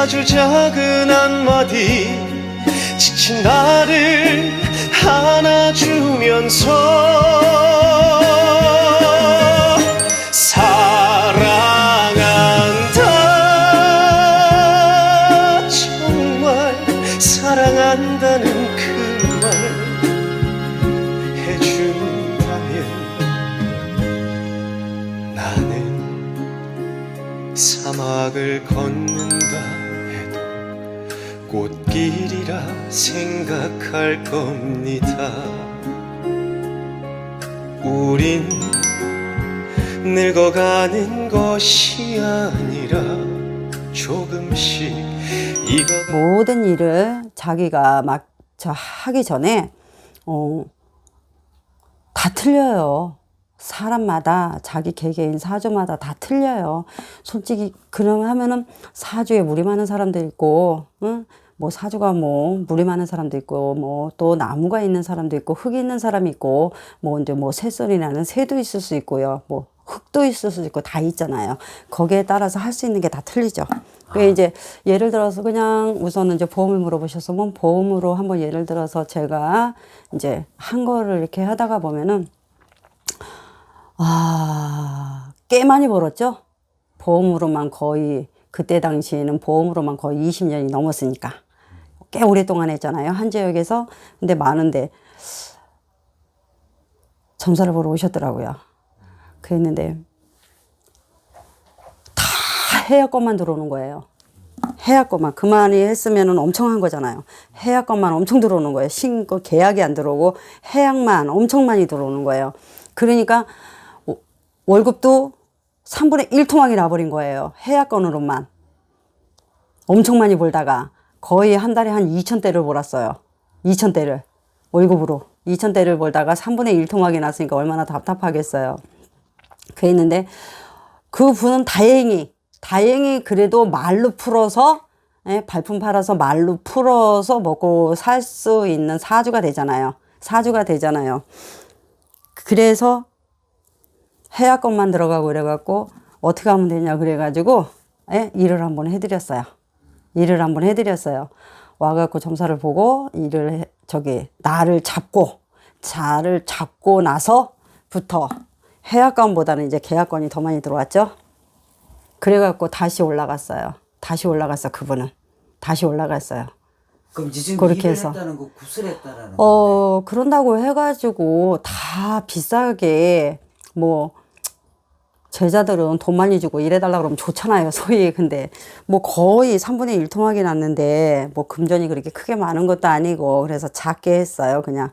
아주 작은 한마디. 지친 나를 안아주면서 사랑한다. 정말 사랑한다는 그 말 해준다면 나는 사막을 걷는다 꽃길이라 생각할 겁니다. 우린 늙어가는 것이 아니라 조금씩 이거 모든 일을 자기가 막저 하기 전에 어, 다 틀려요. 사람마다 자기 개개인 사주마다 다 틀려요. 솔직히 그럼 하면은 사주에 물이 많은 사람도 있고, 응? 뭐 사주가 뭐 물이 많은 사람도 있고, 뭐 또 나무가 있는 사람도 있고, 흙이 있는 사람이 있고, 뭐 이제 뭐 새소리 나는 새도 있을 수 있고요. 뭐 흙도 있을 수 있고 다 있잖아요. 거기에 따라서 할 수 있는 게 다 틀리죠. 그 이제 예를 들어서 그냥 우선은 이제 보험을 물어보셨으면 보험으로 한번 예를 들어서 제가 이제 한 거를 이렇게 하다가 보면은 아, 꽤 많이 벌었죠? 보험으로만 거의, 그때 당시에는 보험으로만 거의 20년이 넘었으니까. 꽤 오랫동안 했잖아요. 한 지역에서. 근데 많은데, 점사를 보러 오셨더라고요. 그랬는데, 다 해야 것만 들어오는 거예요. 해야 것만. 그만이 했으면 엄청 한 거잖아요. 해야 것만 엄청 들어오는 거예요. 신고 계약이 안 들어오고, 해약만 엄청 많이 들어오는 거예요. 그러니까, 월급도 3분의 1 토막이 나버린 거예요. 해약건으로만. 엄청 많이 벌다가 거의 한 달에 한 2천대를 벌었어요. 2천대를. 월급으로. 2천대를 벌다가 3분의 1 토막이 났으니까 얼마나 답답하겠어요. 그랬는데 그 분은 다행히, 다행히 그래도 말로 풀어서 예, 발품 팔아서 말로 풀어서 먹고 살 수 있는 사주가 되잖아요. 사주가 되잖아요. 그래서 해약권만 들어가고 그래갖고 어떻게 하면 되냐 그래가지고 예? 일을 한번 해드렸어요. 일을 한번 해드렸어요. 와갖고 점사를 보고 일을 해- 저기 나를 잡고 자를 잡고 나서부터 해약권보다는 이제 계약권이 더 많이 들어왔죠. 그래갖고 다시 올라갔어요. 다시 올라갔어 그분은 다시 올라갔어요. 그럼 지금 그렇게 해서. 했다는 거 구슬했다라는 건데. 어, 그런다고 해가지고 다 비싸게 뭐 제자들은 돈 많이 주고 일해달라 그러면 좋잖아요. 소위 근데 뭐 거의 3분의 1 토막이 났는데 뭐 금전이 그렇게 크게 많은 것도 아니고 그래서 작게 했어요. 그냥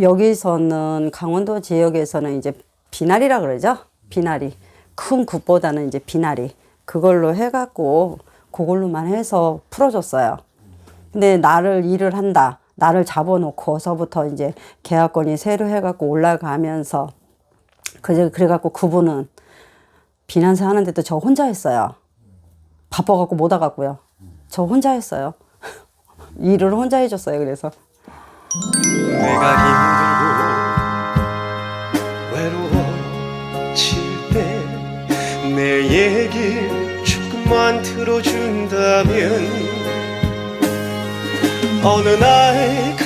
여기서는 강원도 지역에서는 이제 비나리라 그러죠. 비나리 큰 굿보다는 이제 비나리 그걸로 해갖고 그걸로만 해서 풀어줬어요. 근데 나를 일을 한다. 나를 잡아놓고서부터 이제 계약권이 새로 해갖고 올라가면서 그래 그래갖고 그분은 비난사 하는데도 저 혼자 했어요. 바빠갖고 못 와갖고요. 저 혼자 했어요. 일을 혼자 해줬어요. 그래서 내가 힘들고 외로워질 때 내 얘길 조금만 들어준다면 어느 날